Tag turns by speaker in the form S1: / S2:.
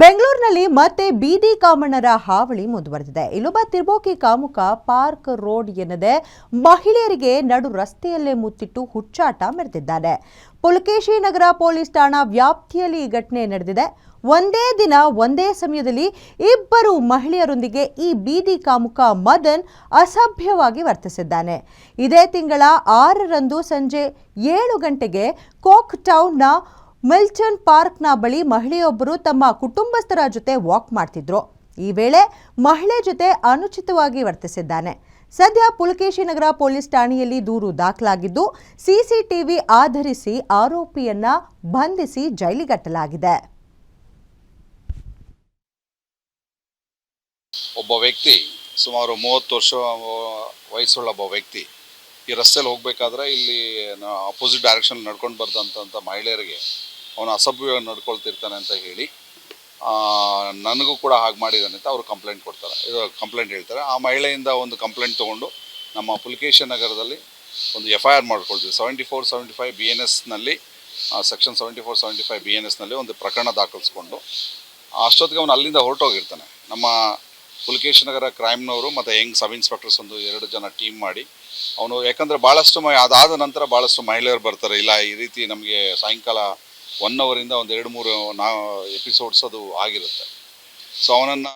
S1: ಬೆಂಗಳೂರಿನಲ್ಲಿ ಮತ್ತೆ ಬೀದಿ ಕಾಮಣ್ಣರ ಹಾವಳಿ ಮುಂದುವರೆದಿದೆ. ಇಲ್ಲೊಬ್ಬ ತಿರ್ಬೋಕಿ ಕಾಮುಕ ಪಾರ್ಕ್ ರೋಡ್ ಎನ್ನದೆ ಮಹಿಳೆಯರಿಗೆ ನಡು ರಸ್ತೆಯಲ್ಲೇ ಮುತ್ತಿಟ್ಟು ಹುಚ್ಚಾಟ ಮೆರೆದಿದ್ದಾನೆ. ಪುಲಕೇಶಿ ನಗರ ಪೊಲೀಸ್ ಠಾಣಾ ವ್ಯಾಪ್ತಿಯಲ್ಲಿ ಈ ಘಟನೆ ನಡೆದಿದೆ. ಒಂದೇ ದಿನ, ಒಂದೇ ಸಮಯದಲ್ಲಿ ಇಬ್ಬರು ಮಹಿಳೆಯರೊಂದಿಗೆ ಈ ಬೀದಿ ಕಾಮುಕ ಮದನ್ ಅಸಭ್ಯವಾಗಿ ವರ್ತಿಸಿದ್ದಾನೆ. ಇದೇ ತಿಂಗಳ ಆರರಂದು ಸಂಜೆ ಏಳು ಗಂಟೆಗೆ ಕೋಕ್ ಟೌನ್ನ ಮಿಲ್ಟನ್ ಪಾರ್ಕ್ನ ಬಳಿ ಮಹಿಳೆಯೊಬ್ಬರು ತಮ್ಮ ಕುಟುಂಬಸ್ಥರ ಜೊತೆ ವಾಕ್ ಮಾಡ್ತಿದ್ರು. ಈ ವೇಳೆ ಮಹಿಳೆ ಜೊತೆ ಅನುಚಿತವಾಗಿ ವರ್ತಿಸಿದ್ದಾನೆ. ಸದ್ಯ ಪುಲಕೇಶಿ ನಗರ ಪೊಲೀಸ್ ಠಾಣೆಯಲ್ಲಿ ದೂರು ದಾಖಲಾಗಿದ್ದು, ಸಿಸಿಟಿವಿ ಆಧರಿಸಿ ಆರೋಪಿಯನ್ನ ಬಂಧಿಸಿ ಜೈಲಿಗಟ್ಟಲಾಗಿದೆ.
S2: ಒಬ್ಬ ವ್ಯಕ್ತಿ, ಸುಮಾರು ಮೂವತ್ತು ವರ್ಷ ವಯಸ್ಸುಳ್ಳ ಒಬ್ಬ ವ್ಯಕ್ತಿ, ಈ ರಸ್ತೆಯಲ್ಲಿ ಹೋಗಬೇಕಾದ್ರೆ ಇಲ್ಲಿ ಅಪೋಸಿಟ್ ಡೈರೆಕ್ಷನ್ ನಡ್ಕೊಂಡು ಬರ್ದಂಥ ಮಹಿಳೆಯರಿಗೆ ಅವನು ಅಸಭ್ಯವಾಗಿ ನಡ್ಕೊಳ್ತಿರ್ತಾನೆ ಅಂತ ಹೇಳಿ ನನಗೂ ಕೂಡ ಹಾಗೆ ಮಾಡಿದ್ದಾನೆ ಅಂತ ಅವರು ಕಂಪ್ಲೇಂಟ್ ಕೊಡ್ತಾರೆ. ಇದು ಕಂಪ್ಲೇಂಟ್ ಹೇಳ್ತಾರೆ. ಆ ಮಹಿಳೆಯಿಂದ ಒಂದು ಕಂಪ್ಲೇಂಟ್ ತೊಗೊಂಡು ನಮ್ಮ ಪುಲಿಕೇಶನ್ ನಗರದಲ್ಲಿ ಒಂದು ಎಫ್ ಐ ಆರ್ ಮಾಡ್ಕೊಳ್ತೀವಿ. Seventy four seventy five B N ಎಸ್ನಲ್ಲಿ section seventy four seventy five B N ಎಸ್ನಲ್ಲಿ ಒಂದು ಪ್ರಕರಣ ದಾಖಲಿಸ್ಕೊಂಡು ಅಷ್ಟೊತ್ತಿಗೆ ಅವನು ಅಲ್ಲಿಂದ ಹೊರಟೋಗಿರ್ತಾನೆ. ನಮ್ಮ ಪುಲಿಕೇಶ್ ನಗರ ಕ್ರೈಮ್ನವರು ಮತ್ತು ಯಂಗ್ ಸಬ್ ಇನ್ಸ್ಪೆಕ್ಟರ್ಸ್ ಒಂದು ಎರಡು ಜನ ಟೀಮ್ ಮಾಡಿ ಅವನು, ಯಾಕಂದರೆ ಭಾಳಷ್ಟು ಮ, ಅದಾದ ನಂತರ ಭಾಳಷ್ಟು ಮಹಿಳೆಯರು ಬರ್ತಾರೆ. ಇಲ್ಲ, ಈ ರೀತಿ ನಮಗೆ ಸಾಯಂಕಾಲ ಒನ್ ಅವರಿಂದ ಒಂದು ಎರಡು ಮೂರು ನಾ ಎಪಿಸೋಡ್ಸ್ ಅದು ಆಗಿರುತ್ತೆ. ಸೊ ಅವನನ್ನು